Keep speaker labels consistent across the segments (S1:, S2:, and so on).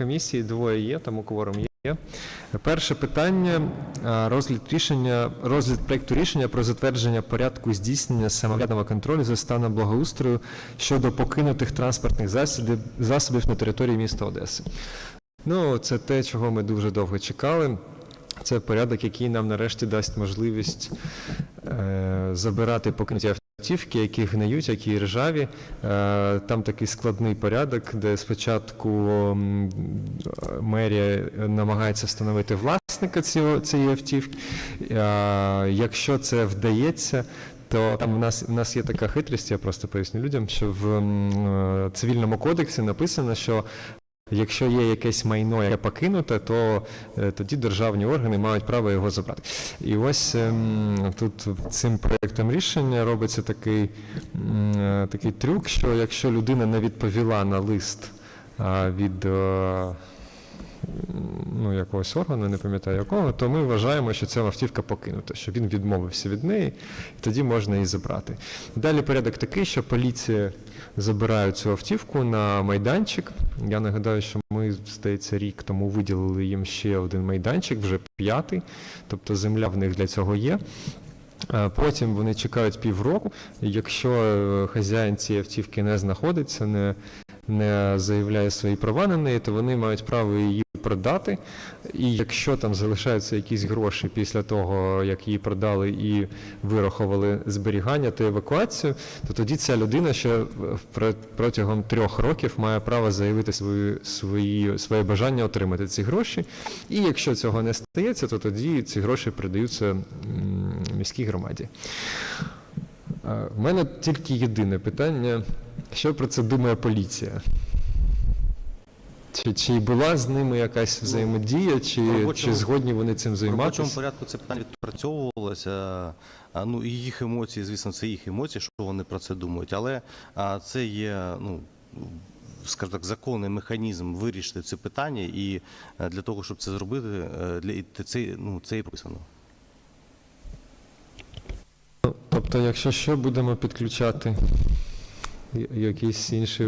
S1: комісії, двоє є, тому кворум є. Перше питання розгляд рішення, розгляд проекту рішення про затвердження порядку здійснення самоврядного контролю за станом благоустрою щодо покинутих транспортних засобів, засобів на території міста Одеси. Ну, це те, чого ми дуже довго чекали. Це порядок, який нам нарешті дасть можливість е, забирати покинуті автівки, які гниють, які ржаві. Е, там такий складний порядок, де спочатку мерія намагається встановити власника цієї автівки. Е, якщо це вдається, то там в нас, в нас є така хитрість, я просто поясню людям, що в е, цивільному кодексі написано, що Якщо є якесь майно, яке покинуте, то е, тоді державні органи мають право його забрати. І ось ем, тут цим проєктом рішення робиться такий, е, такий трюк, що якщо людина не відповіла на лист від е, ну, якогось органу, не пам'ятаю якого, то ми вважаємо, що ця автівка покинута, що він відмовився від неї, і тоді можна її забрати. Далі порядок такий, що поліція забирає цю автівку на майданчик. Я нагадаю, що ми, здається, рік тому виділили їм ще один майданчик, вже п'ятий, тобто земля в них для цього є. Потім вони чекають півроку. Якщо е, хазяїн цієї автівки не знаходиться, не, не заявляє свої права на неї, то вони мають право її продати. І якщо там залишаються якісь гроші після того, як її продали і вирахували зберігання та евакуацію, то тоді ця людина ще протягом трьох років має право заявити свої, свої, своє бажання отримати ці гроші. І якщо цього не стається, то тоді ці гроші передаються міській громаді. В мене тільки єдине питання: що про це думає поліція? Чи, чи була з ними якась взаємодія, чи,
S2: робочому-
S1: чи згодні вони цим
S2: В робочому
S1: займатися?
S2: порядку це питання відпрацьовувалося. Ну, і їх емоції, звісно, це їх емоції, що вони про це думають. Але а, це є, ну, скажімо так, законний механізм вирішити це питання, і е, для того, щоб це зробити, е, для, це, ну, це і прописано.
S1: Ну, Тобто, якщо що, будемо підключати якісь інші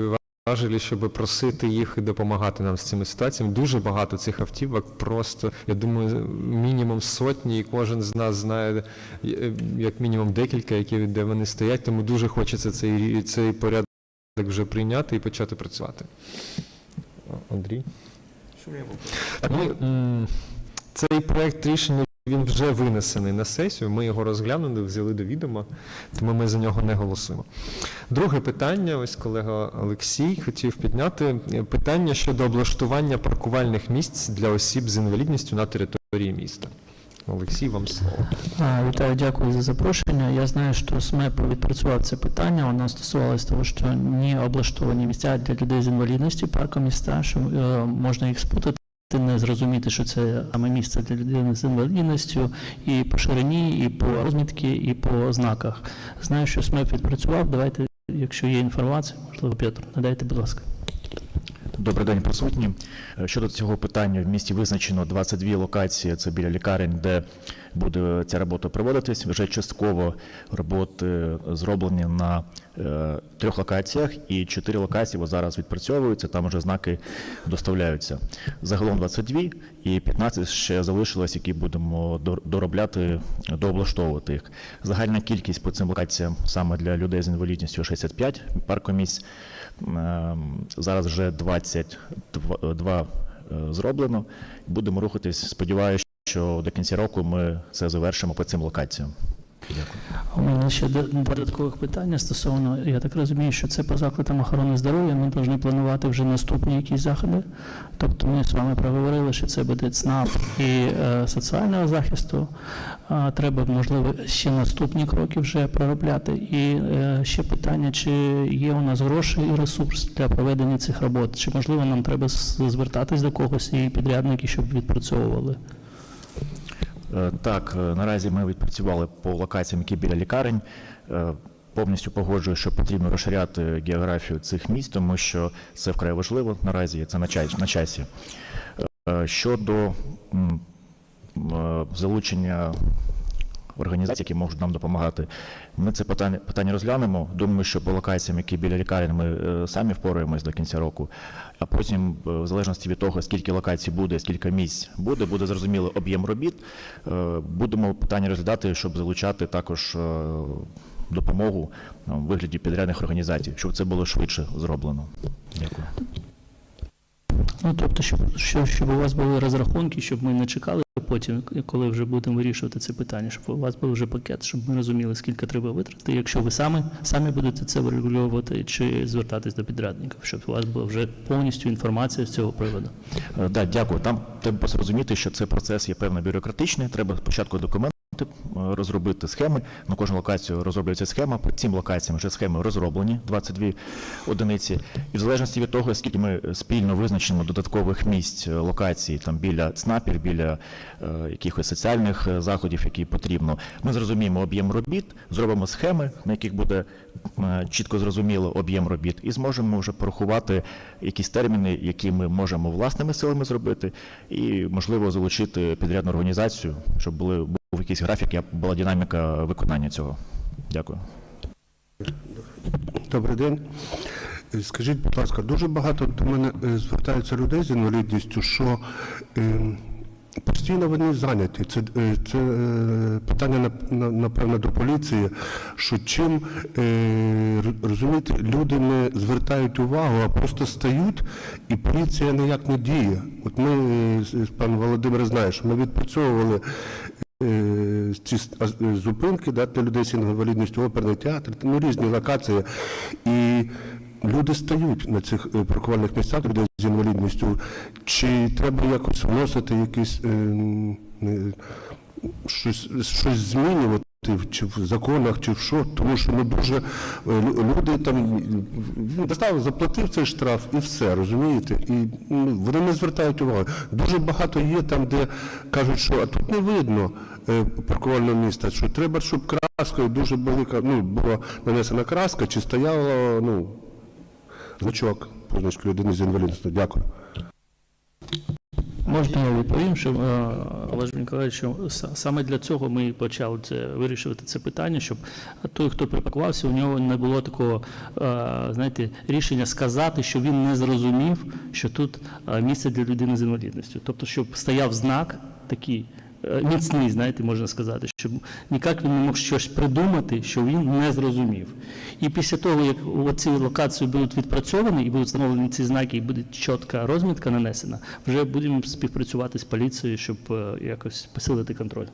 S1: важелі, щоб просити їх і допомагати нам з цими ситуаціями. Дуже багато цих автівок, просто, я думаю, мінімум сотні, і кожен з нас знає е, як мінімум декілька, які де вони стоять, тому дуже хочеться цей, цей порядок вже прийняти і почати працювати. Андрій? Так, ми, м, цей проект рішення він вже винесений на сесію. Ми його розглянули, взяли до відома, тому ми за нього не голосуємо. Друге питання, ось колега Олексій хотів підняти е, питання щодо облаштування паркувальних місць для осіб з інвалідністю на території міста. Олексій, вам слово.
S3: Вітаю, дякую за запрошення. Я знаю, що СМЕП відпрацював це питання. Воно стосувалося того, що не облаштовані місця для людей з інвалідністю парком міста, що е, можна їх спутати. Не зрозуміти, що це саме місце для людини з інвалідністю і по ширині, і по розмітки, і по знаках. Знаю, що СМЕП відпрацював. Давайте, якщо є інформація, можливо, Петр, надайте, будь ласка.
S4: Добрий день, присутні. Щодо цього питання, в місті визначено 22 локації, це біля лікарень, де буде ця робота проводитись. Вже частково роботи зроблені на е, трьох локаціях, і чотири локації бо зараз відпрацьовуються, там вже знаки доставляються. Загалом 22 і 15 ще залишилось, які будемо дор- доробляти, дооблаштовувати їх. Загальна кількість по цим локаціям саме для людей з інвалідністю 65 паркомісць. Ем, Зараз вже 22 е, зроблено. Будемо рухатись. Сподіваюся, що до кінця року ми це завершимо по цим локаціям. Дякую.
S3: У мене ще до- додаткових питання стосовно, я так розумію, що це по закладам охорони здоров'я. Ми повинні планувати вже наступні якісь заходи. Тобто ми з вами проговорили, що це буде ЦНАП і е, соціального захисту. А, треба, можливо, ще наступні кроки вже проробляти. І е, ще питання, чи є у нас гроші і ресурс для проведення цих робот? Чи можливо нам треба звертатись до когось і підрядники, щоб відпрацьовували?
S4: Е, Так, е, наразі ми відпрацювали по локаціям, які біля лікарень. Е, Повністю погоджую, що потрібно розширяти географію цих місць, тому що це вкрай важливо наразі, це на часі. Щодо залучення організацій, які можуть нам допомагати. Ми це питання, питання розглянемо. Думаю, що по локаціям, які біля лікарень, ми е, самі впораємось до кінця року. А потім, е, в залежності від того, скільки локацій буде, скільки місць буде, буде зрозумілий об'єм робіт. Е, Будемо питання розглядати, щоб залучати також допомогу в вигляді підрядних організацій, щоб це було швидше зроблено. Дякую.
S3: Ну, тобто, щоб, що, щоб у вас були розрахунки, щоб ми не чекали потім, коли вже будемо вирішувати це питання, щоб у вас був вже пакет, щоб ми розуміли, скільки треба витратити, якщо ви самі, самі будете це врегульовувати чи звертатись до підрядників, щоб у вас була вже повністю інформація з цього приводу.
S4: Е, Да, дякую. Там треба просто розуміти, що це процес є певно бюрократичний. Треба спочатку документи розробити схеми. На кожну локацію розроблюється схема. По цим локаціям вже схеми розроблені, 22 одиниці. І в залежності від того, скільки ми спільно визначимо додаткових місць е, локацій там біля ЦНАПів, біля е, якихось соціальних е, заходів, які потрібно, ми зрозуміємо об'єм робіт, зробимо схеми, на яких буде е, чітко зрозуміло об'єм робіт, і зможемо вже порахувати якісь терміни, які ми можемо власними силами зробити, і можливо залучити підрядну організацію, щоб були був якийсь графік, і була динаміка виконання цього. Дякую.
S5: Добрий день. Е, Скажіть, будь ласка, дуже багато до мене е, звертаються людей з інвалідністю, що е, постійно вони зайняті. Це, е, це питання, напевно, до поліції, що чим, розумієте, люди не звертають увагу, а просто стають, і поліція ніяк не діє. От ми, з- пан Володимир знає, що ми відпрацьовували ці с- е, зупинки да, для людей з інвалідністю, оперний театр, ну різні локації. І люди стають на цих е, паркувальних місцях людей з інвалідністю. Чи треба якось вносити якісь е, м, е, щось, щось змінювати? Чи в законах, чи в що, тому що ну дуже е, люди там він достав, заплатив цей штраф і все, розумієте? І ну, вони не звертають уваги. Дуже багато є там, де кажуть, що а тут не видно е, паркувального місця, що треба, щоб краскою дуже велика, ну, була нанесена краска, чи стояло, ну, значок, позначки людини з інвалідністю. Дякую.
S3: Можна я відповім, що е, Олеж Миколаївич, саме для цього ми почали це вирішувати це питання, щоб той, хто припаркувався, у нього не було такого е, знаєте, рішення сказати, що він не зрозумів, що тут е, місце для людини з інвалідністю. Тобто, щоб стояв знак такий. Е, Міцний, знаєте, можна сказати, щоб ніяк він не мог щось придумати, що він не зрозумів. І після того, як ці локації будуть відпрацьовані і будуть встановлені ці знаки, і буде чітка розмітка нанесена, вже будемо співпрацювати з поліцією, щоб е, якось посилити контроль.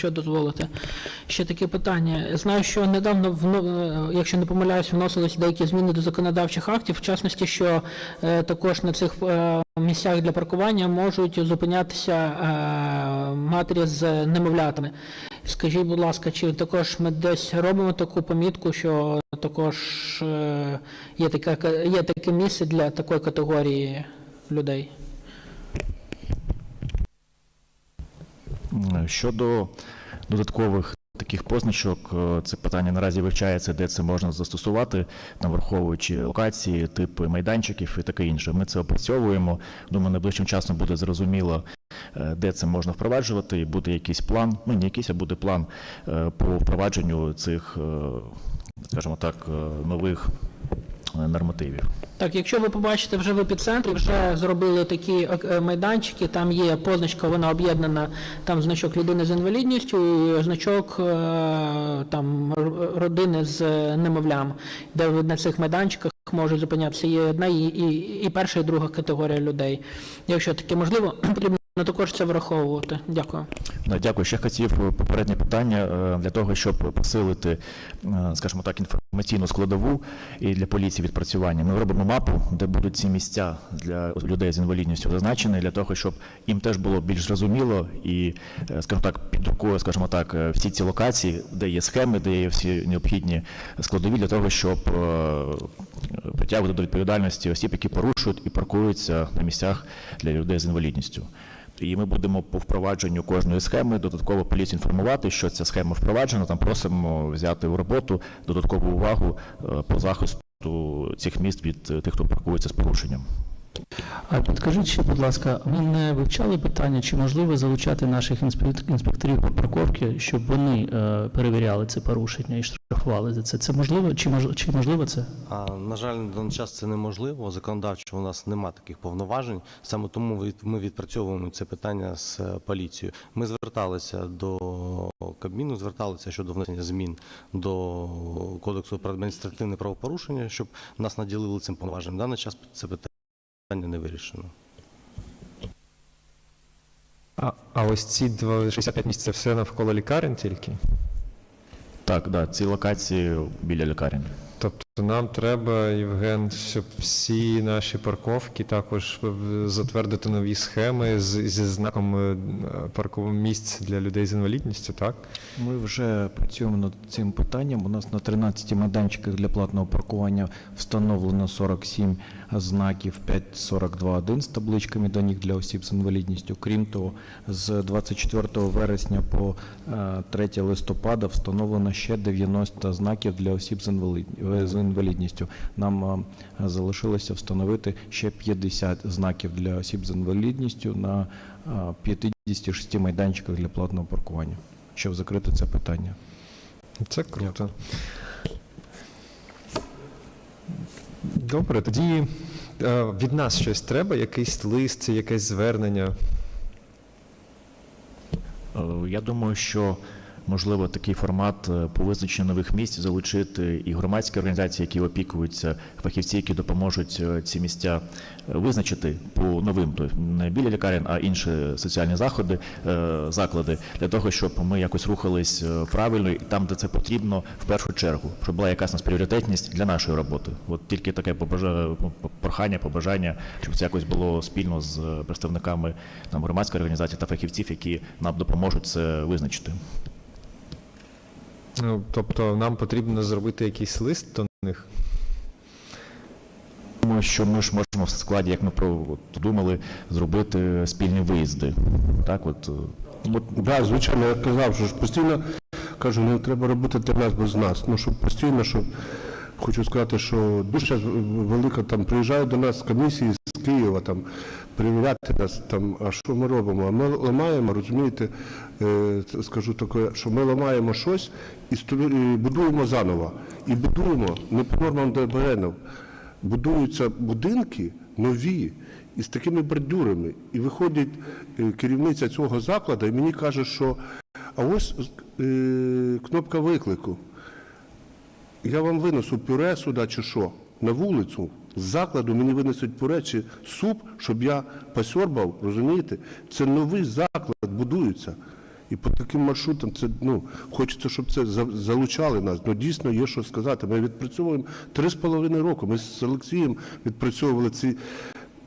S6: Якщо дозволите, ще таке питання. Знаю, що недавно, вно- е, якщо не помиляюсь, вносились деякі зміни до законодавчих актів, в частності, що е, також на цих е, місцях для паркування можуть зупинятися матері з немовлятами. Скажіть, будь ласка, чи також ми десь робимо таку помітку, що також є таке, є таке місце для такої категорії людей?
S4: Щодо додаткових таких позначок, е, це питання наразі вивчається, де це можна застосувати, там враховуючи локації, типи майданчиків і таке інше. Ми це опрацьовуємо. Думаю, найближчим часом буде зрозуміло, е, де це можна впроваджувати, і буде якийсь план, ну не якийсь, а буде план е, по впровадженню цих, скажімо так, нових нормативів.
S6: Так, якщо ви побачите вже в епіцентрі, вже зробили такі е, майданчики, там є позначка, вона об'єднана, там значок людини з інвалідністю, і значок е, там родини з немовлям, де на цих майданчиках можуть зупинятися. Є одна і, і, і перша, і друга категорія людей. Якщо таке можливо, потрібно також це враховувати. Дякую.
S4: Да, Дякую. Ще хотів е, попереднє питання е, для того, щоб посилити, е, скажімо так, інформаційну складову і для поліції відпрацювання. Ми робимо мапу, де будуть ці місця для людей з інвалідністю зазначені, для того, щоб їм теж було більш зрозуміло і, скажімо так, під рукою, скажімо так, всі ці локації, де є схеми, де є всі необхідні складові для того, щоб притягувати до відповідальності осіб, які порушують і паркуються на місцях для людей з інвалідністю. І ми будемо по впровадженню кожної схеми додатково поліцію інформувати, що ця схема впроваджена. Там просимо взяти в роботу додаткову увагу е, по захисту цих міст від е, тих, хто паркується з порушенням.
S3: А підкажіть ще, будь ласка, ми не вивчали питання, чи можливо залучати наших інспекторів по парковці, щоб вони е, перевіряли це порушення і штрафували за це? Це можливо? Чи, мож, чи можливо це?
S2: А, на жаль, на даний час це неможливо. Законодавчо у нас немає таких повноважень. Саме тому ми відпрацьовуємо це питання з е, поліцією. Ми зверталися до Кабміну, зверталися щодо внесення змін до Кодексу про адміністративне правопорушення, щоб нас наділили цим повноваженням. Даний час це питання не вирішено.
S1: А, а ось ці 65 місць це все навколо лікарень тільки?
S4: Так, да, ці локації біля лікарень.
S1: Тобто нам треба, Євген, щоб всі наші парковки також затвердити нові схеми з, зі знаком е, паркового місць для людей з інвалідністю, так?
S7: Ми вже працюємо над цим питанням. У нас на 13 майданчиках для платного паркування встановлено 47 знаків 5.42.1 з табличками до них для осіб з інвалідністю. Крім того, з 24 вересня по е, 3 листопада встановлено ще 90 знаків для осіб з інвалід- е, з інвалідністю. Нам е, залишилося встановити ще 50 знаків для осіб з інвалідністю на е, 56 майданчиках для платного паркування щоб закрити це питання.
S1: Це круто. Добре, тоді е, від нас щось треба, якийсь лист, якесь звернення.
S4: Е, Я думаю, що можливо такий формат е, по визначенню нових місць залучити і громадські організації, які опікуються, фахівці, які допоможуть е, ці місця е, визначити по новим, тобто не біля лікарень, а інші соціальні заходи, заклади, для того, щоб ми якось рухались правильно і там, де це потрібно, в першу чергу, щоб була якась нас пріоритетність для нашої роботи. От тільки таке побажа- ну, прохання, побажання, щоб це якось було спільно з представниками там громадської організації та фахівців, які нам допоможуть це визначити.
S1: Ну, тобто нам потрібно зробити якийсь лист до них.
S4: Думаю, що ми ж можемо в складі, як ми про от, думали, зробити спільні виїзди. Так, от е,
S5: От, да, звичайно, я казав, що ж постійно кажу, не треба робити для нас без нас. Ну, щоб постійно, щоб хочу сказати, що дуже велика там приїжджають до нас комісії з Києва там перевіряти нас там, а що ми робимо? А ми ламаємо, розумієте, е, скажу таке, що ми ламаємо щось і, будуємо заново. І будуємо не по нормам ДБН. Будуються будинки нові із такими бордюрами. І виходить е, керівниця цього закладу і мені каже, що а ось е, кнопка виклику. Я вам винесу пюре сюди чи що? На вулицю з закладу мені винесуть пюре чи суп, щоб я посьорбав, розумієте? Це новий заклад будується. І по таким маршрутам це ну хочеться, щоб це залучали нас. Ну дійсно є що сказати. Ми відпрацьовуємо три з половиною року. Ми з Олексієм відпрацьовували ці.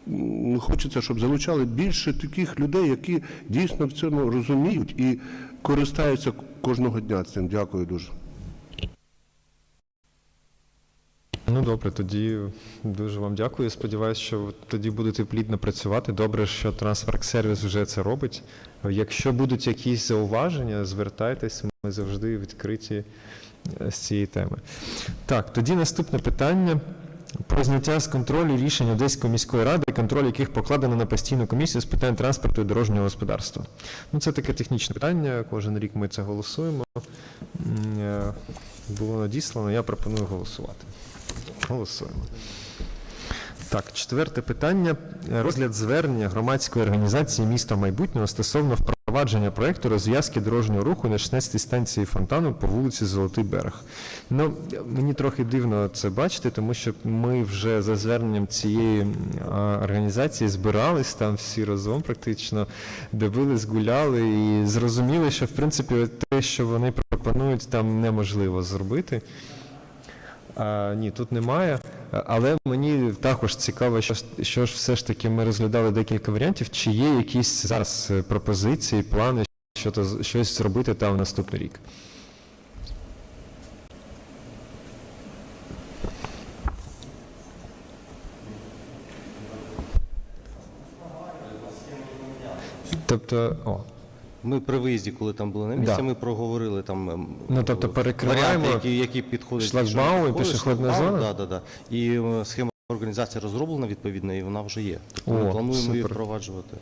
S5: м, Хочеться, щоб залучали більше таких людей, які дійсно в цьому розуміють і користаються кожного дня цим. Дякую дуже.
S1: Ну добре, тоді дуже вам дякую. Сподіваюся, що тоді будете плідно працювати. Добре, що Трансферксервіс вже це робить. Якщо будуть якісь зауваження, звертайтесь, ми завжди відкриті е, з цієї теми. Так, тоді наступне питання. Про зняття з контролю рішень Одеської міської ради, контроль яких покладено на постійну комісію з питань транспорту і дорожнього господарства. Ну, це таке технічне питання. Кожен рік ми це голосуємо. Е, Було надіслано, я пропоную голосувати. Голосуємо. Так, четверте питання. Розгляд звернення громадської організації міста майбутнього стосовно впровадження проєкту розв'язки дорожнього руху на 16-й станції фонтану по вулиці Золотий Берег. Ну, мені трохи дивно це бачити, тому що ми вже за зверненням цієї організації збирались там всі разом, практично дивились, гуляли і зрозуміли, що в принципі те, що вони пропонують, там неможливо зробити. А, ні, тут немає. Але мені також цікаво, що, що ж все ж таки ми розглядали декілька варіантів. Чи є якісь зараз е, пропозиції, плани, що то, щось зробити там в наступний рік? Тобто, о,
S2: Ми при виїзді, коли там були на місці,
S1: Да.
S2: ми проговорили там ем,
S1: Ну, тобто
S2: е,
S1: перекриваємо
S2: варіанти, які, які підходять.
S1: шлагбаум і
S2: що підходять,
S1: пішохідна
S2: шлагбаум,
S1: зона?
S2: Да, да, да. І е, схема організація розроблена відповідно, і вона вже є. Тобто ми
S1: О,
S2: плануємо її
S1: супер.
S2: впроваджувати.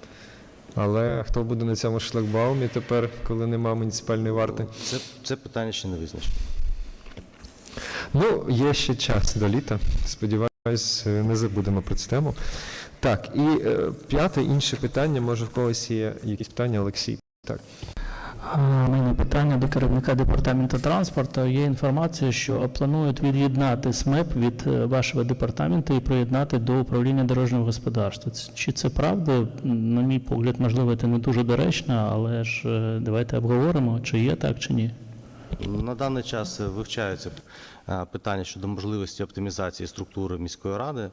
S1: Але хто буде на цьому шлагбаумі тепер, коли нема муніципальної варти?
S2: Це, це питання ще не визначено.
S1: Ну, є ще час до літа. Сподіваюсь, е, не забудемо про цю тему. Так, і е, п'яте інше питання. Може, в когось є якісь питання, Олексій? Так.
S3: Мене питання до керівника департаменту транспорту. Є інформація, що планують від'єднати СМЕП від е, вашого департаменту і приєднати до управління дорожнього господарства. Чи це правда? На мій погляд, можливо, це не дуже доречно, але ж е, давайте обговоримо, чи є так, чи ні.
S2: На даний час е, вивчаються питання щодо можливості оптимізації структури міської ради. Е,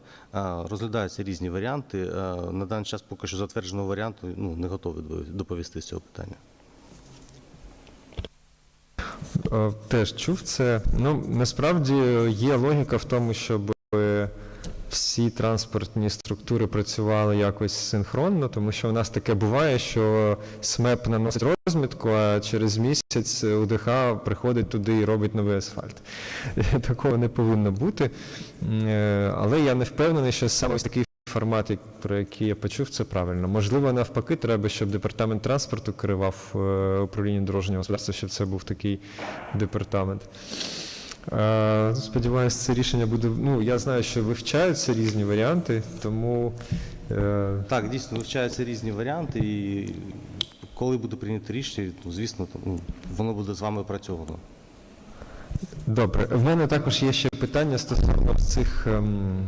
S2: Розглядаються різні варіанти. Е, На даний час поки що затвердженого варіанту ну, не готові доповісти з цього питання.
S1: Е, Теж чув це. Ну, насправді є логіка в тому, щоб е, всі транспортні структури працювали якось синхронно, тому що у нас таке буває, що СМЕП наносить розмітку, а через місяць УДХ приходить туди і робить новий асфальт. Такого не повинно бути. Е, Але я не впевнений, що саме ось такий формат, про який я почув, це правильно. Можливо, навпаки, треба, щоб департамент транспорту керував е, управлінням дорожнього господарства, щоб це був такий департамент. Е, Сподіваюсь, це рішення буде. Ну, я знаю, що вивчаються різні варіанти, тому е,
S2: Так, дійсно вивчаються різні варіанти, і коли буде прийнято рішення, ну, звісно, ну, воно буде з вами опрацьовано.
S1: Добре, в мене також є ще питання стосовно цих ем,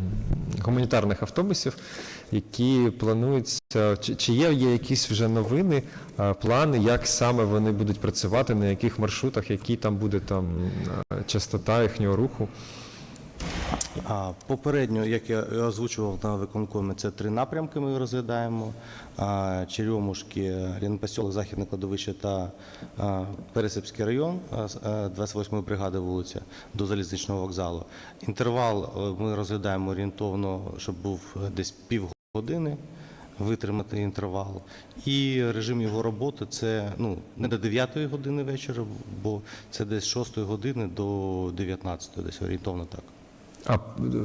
S1: гуманітарних автобусів, які плануються. Чи, чи є, є якісь вже новини, е, плани, як саме вони будуть працювати, на яких маршрутах, які там буде там е, частота їхнього руху?
S2: Попередньо, як я озвучував на виконкомі, це три напрямки ми розглядаємо. Черемушки, Рінпосьолок, Західне кладовище та Пересипський район, а, з- 28-ї бригади вулиця до залізничного вокзалу. Інтервал е, ми розглядаємо орієнтовно, щоб був десь півгодини. Витримати інтервал. І режим його роботи це ну, не до 9 години вечора, бо це десь з 6 години до 19, десь орієнтовно так.
S1: А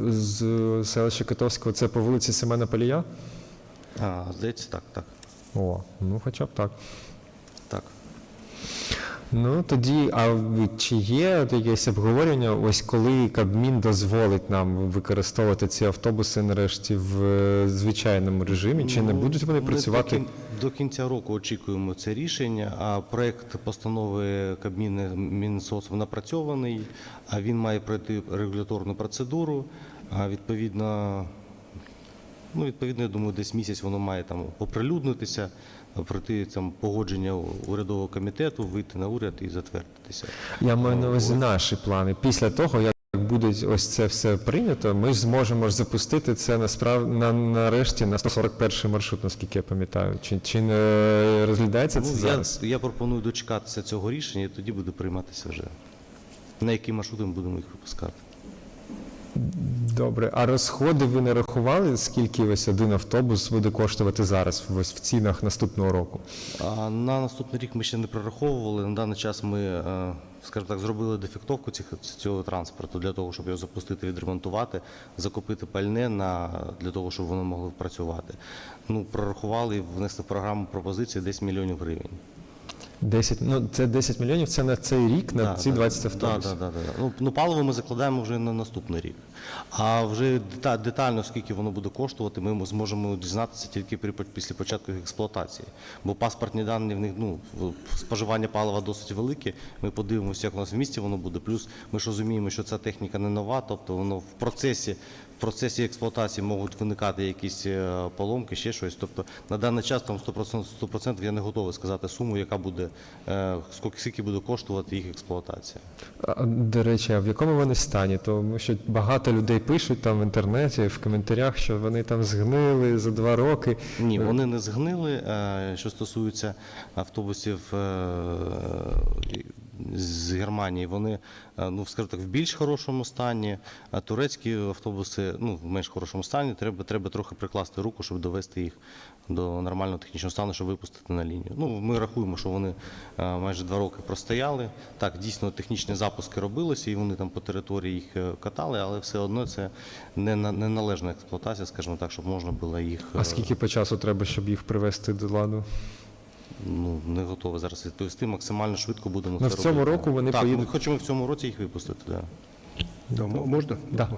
S1: з селища Китовського це по вулиці Семена Палія?
S2: А, здається, так, так,
S1: О, ну хоча б так.
S2: так.
S1: Ну тоді, а чи є якесь обговорення, ось коли Кабмін дозволить нам використовувати ці автобуси нарешті в е, звичайному режимі? Чи не
S2: Ну,
S1: будуть вони
S2: ми
S1: працювати?
S2: До, кін- до кінця року очікуємо це рішення. А проект постанови Кабміну Мінсоцом напрацьований, а він має пройти регуляторну процедуру. А відповідно, ну відповідно, я думаю, десь місяць воно має там оприлюднитися, пройти там погодження урядового комітету, вийти на уряд і затвердитися.
S1: Я маю на увазі наші плани. Після того, як буде ось це все прийнято, ми ж зможемо ж запустити це насправ... на, нарешті на 141 маршрут, наскільки я пам'ятаю. Чи, чи не розглядається це
S2: Ну,
S1: зараз?
S2: я, я пропоную дочекатися цього рішення, і тоді буде прийматися вже. На які маршрути ми будемо їх випускати.
S1: Добре, а розходи ви не рахували, скільки ось один автобус буде коштувати зараз ось в цінах наступного року?
S2: А на наступний рік ми ще не прораховували. На даний час ми, е, скажімо так, зробили дефектовку цього транспорту для того, щоб його запустити, відремонтувати, закупити пальне на, для того, щоб воно могло працювати. Ну, прорахували і внесли в програму пропозиції десь мільйонів гривень.
S1: 10, ну це 10 мільйонів, це на цей рік, на
S2: Да,
S1: ці
S2: да,
S1: 20 автобусів.
S2: Да, да, да. Ну, ну, паливо ми закладаємо вже на наступний рік. А вже дета- детально, скільки воно буде коштувати, ми зможемо дізнатися тільки при, після початку їх експлуатації. Бо паспортні дані в них ну, в- споживання палива досить велике. Ми подивимося, як у нас в місті воно буде. Плюс ми ж розуміємо, що ця техніка не нова, тобто воно в процесі. В процесі експлуатації можуть виникати якісь е, поломки, ще щось. Тобто на даний час там 100%, 100% я не готовий сказати суму, яка буде, е, скільки, буде коштувати їх експлуатація.
S1: А, До речі, а в якому вони стані? Тому що багато людей пишуть там в інтернеті, в коментарях, що вони там згнили за два роки.
S2: Ні, вони не згнили. Е, Що стосується автобусів, Германії, вони, е, ну скажімо так, в більш хорошому стані, а турецькі автобуси ну, в менш хорошому стані. Треба, треба трохи прикласти руку, щоб довести їх до нормального технічного стану, щоб випустити на лінію. Ну, ми рахуємо, що вони е, майже два роки простояли. Так, дійсно, технічні запуски робилися, і вони там по території їх е, катали, але все одно це не на- неналежна експлуатація, скажімо так, щоб можна було їх.
S1: А скільки по часу треба, щоб їх привести до ладу?
S2: Ну, не готовий зараз відповісти. Максимально швидко будемо
S1: Ну,
S2: це
S1: в цьому
S2: робити.
S1: року вони
S2: так,
S1: поїдуть-
S2: ми хочемо в цьому році їх випустити. Да.
S5: Да, м- можна?
S1: Да.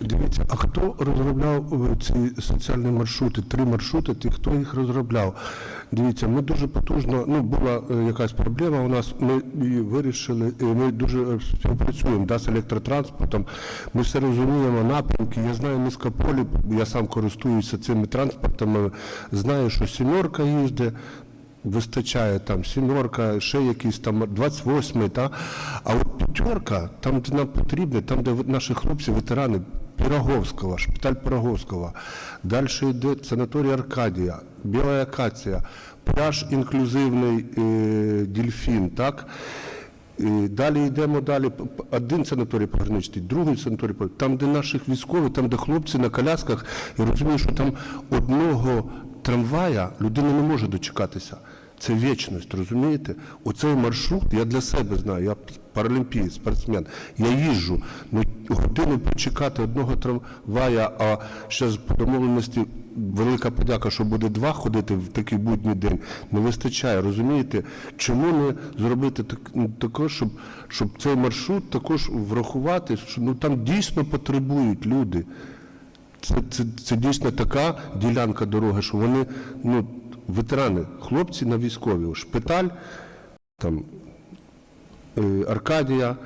S5: Дивіться, а хто розробляв е, ці соціальні маршрути, три маршрути, ті, хто їх розробляв? Дивіться, ми дуже потужно, ну була е, якась проблема у нас, ми її вирішили, і ми дуже е, співпрацюємо да, з електротранспортом. Ми все розуміємо, напрямки. Я знаю низькополі, я сам користуюся цими транспортами, знаю, що сімерка їздить, вистачає там сімерка, ще якийсь там 28-й, та? а от п'ятерка, там, де нам потрібно, там, де наші хлопці, ветерани Піроговського, шпиталь Піроговського, далі йде санаторій Аркадія, Біла Акація, пляж інклюзивний е, Дільфін, так? І далі йдемо далі. Один санаторій пограничний, другий санаторій. Там, де наших військових, там, де хлопці на колясках, і розумію, що там одного трамвая людина не може дочекатися. Це вічність, розумієте? Оцей маршрут я для себе знаю. Я паралімпієць, спортсмен. Я їжджу. Ну, годину почекати одного трамвая, а ще з домовленості велика подяка, що буде два ходити в такий будній день. Не вистачає, розумієте? Чому не зробити так, ну, також, щоб, щоб цей маршрут також врахувати, що ну, там дійсно потребують люди. Це, це, це дійсно така ділянка дороги, що вони, ну, ветерани, хлопці на військові, шпиталь, там, е, Аркадія,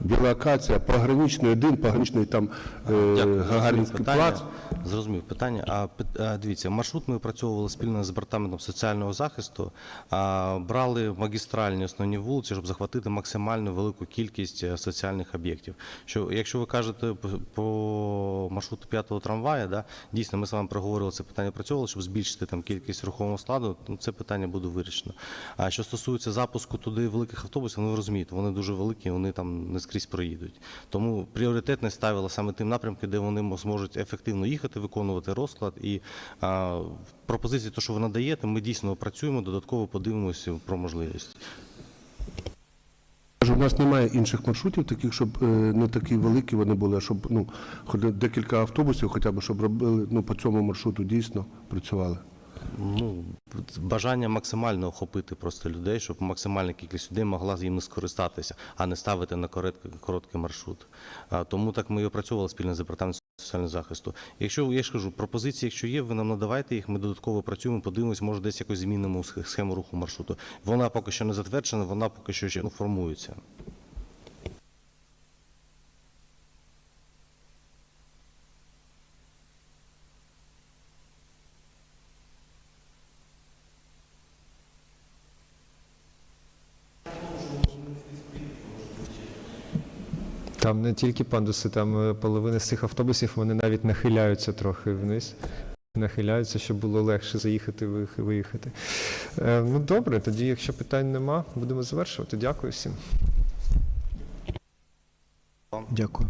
S5: Біла Акація, пограничний один, пограничний там е,
S2: Дякую.
S5: Гагарінський
S2: Питання.
S5: плац.
S2: Зрозумів питання. А дивіться, маршрут ми опрацьовували спільно з департаментом соціального захисту. А, брали магістральні основні вулиці, щоб захватити максимально велику кількість е, соціальних об'єктів. Що якщо ви кажете п- по маршруту п'ятого трамвая, да, дійсно ми з вами проговорили це питання, опрацьовували, щоб збільшити там кількість рухомого складу. Ну, це питання буде вирішено. А що стосується запуску туди великих автобусів, ну ви розумієте, вони дуже великі, вони там не скрізь проїдуть. Тому пріоритетність ставила саме тим напрямки, де вони зможуть ефективно їхати, виконувати розклад. І а, пропозиції, то, що ви надаєте, ми дійсно опрацюємо, додатково подивимося про можливість.
S5: У нас немає інших маршрутів, таких, щоб е, не такі великі вони були, а щоб ну, декілька автобусів, хоча б щоб робили ну, по цьому маршруту дійсно працювали.
S2: Ну, бажання максимально охопити просто людей, щоб максимальна кількість людей могла з ними скористатися, а не ставити на короткий, короткий маршрут. А, тому так ми і опрацьовували спільно з департаментом соціального захисту. Якщо я ж кажу, пропозиції, якщо є, ви нам надавайте їх, ми додатково працюємо, подивимось, може десь якось змінимо схему руху маршруту. Вона поки що не затверджена, вона поки що ще ну, формується.
S1: Там не тільки пандуси, там е, половина з цих автобусів вони навіть нахиляються трохи вниз. Нахиляються, щоб було легше заїхати виїх- виїхати. Е, ну добре, тоді, якщо питань нема, будемо завершувати. Дякую всім.
S7: Дякую.